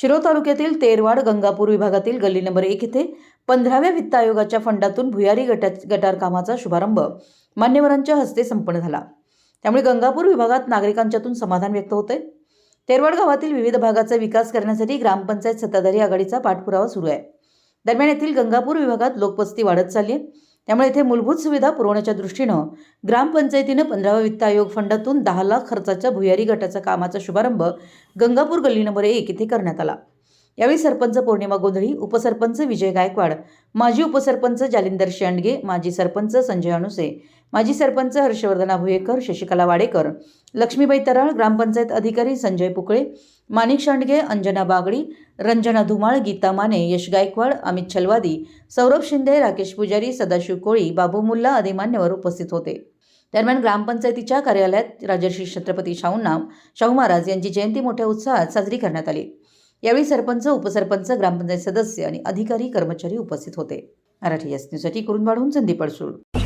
शिरोळ तालुक्यातील तेरवाड गंगापूर विभागातील गल्ली नंबर एक येथे पंधराव्या वित्त आयोगाच्या फंडातून भुयारी गटा गटार कामाचा शुभारंभ मान्यवरांच्या हस्ते संपन्न झाला. त्यामुळे गंगापूर विभागात नागरिकांच्यातून समाधान व्यक्त होते तेरवाड गावातील विविध भागाचा विकास करण्यासाठी ग्रामपंचायत सत्ताधारी आघाडीचा पाठपुरावा सुरू आहे. दरम्यान येथील गंगापूर विभागात लोकवस्ती वाढत चालली आहे. त्यामुळे येथे मूलभूत सुविधा पुरवण्याच्या दृष्टीनं ग्रामपंचायतीनं पंधरावा वित्त आयोग फंडातून दहा लाख खर्चाच्या भुयारी गटाच्या कामाचा शुभारंभ गंगापूर गल्ली नंबर एक येथे करण्यात आला. यावेळी सरपंच पौर्णिमा गोंधळी उपसरपंच विजय गायकवाड माजी उपसरपंच जालिंदर शेंडगे माजी सरपंच संजय अणुसे माजी सरपंच हर्षवर्धना भुयेकर शशिकला वाडेकर लक्ष्मीबाई तराळ ग्रामपंचायत अधिकारी संजय पुकळे माणिक शांडगे अंजना बागडी रंजना धुमाळ गीता माने यश गायकवाड अमित छलवादी सौरभ शिंदे राकेश पुजारी सदाशिव कोळी बाबू मुल्ला आदी मान्यवर उपस्थित होते. दरम्यान ग्रामपंचायतीच्या कार्यालयात राजर्षी छत्रपती शाहूंना शाहू महाराज यांची जयंती मोठ्या उत्साहात साजरी करण्यात आली. यावेळी सरपंच उपसरपंच ग्रामपंचायत सदस्य आणि अधिकारी कर्मचारी उपस्थित होते. मराठी एस न्यूजसाठी करून वाढवून संदीप अडसूळ.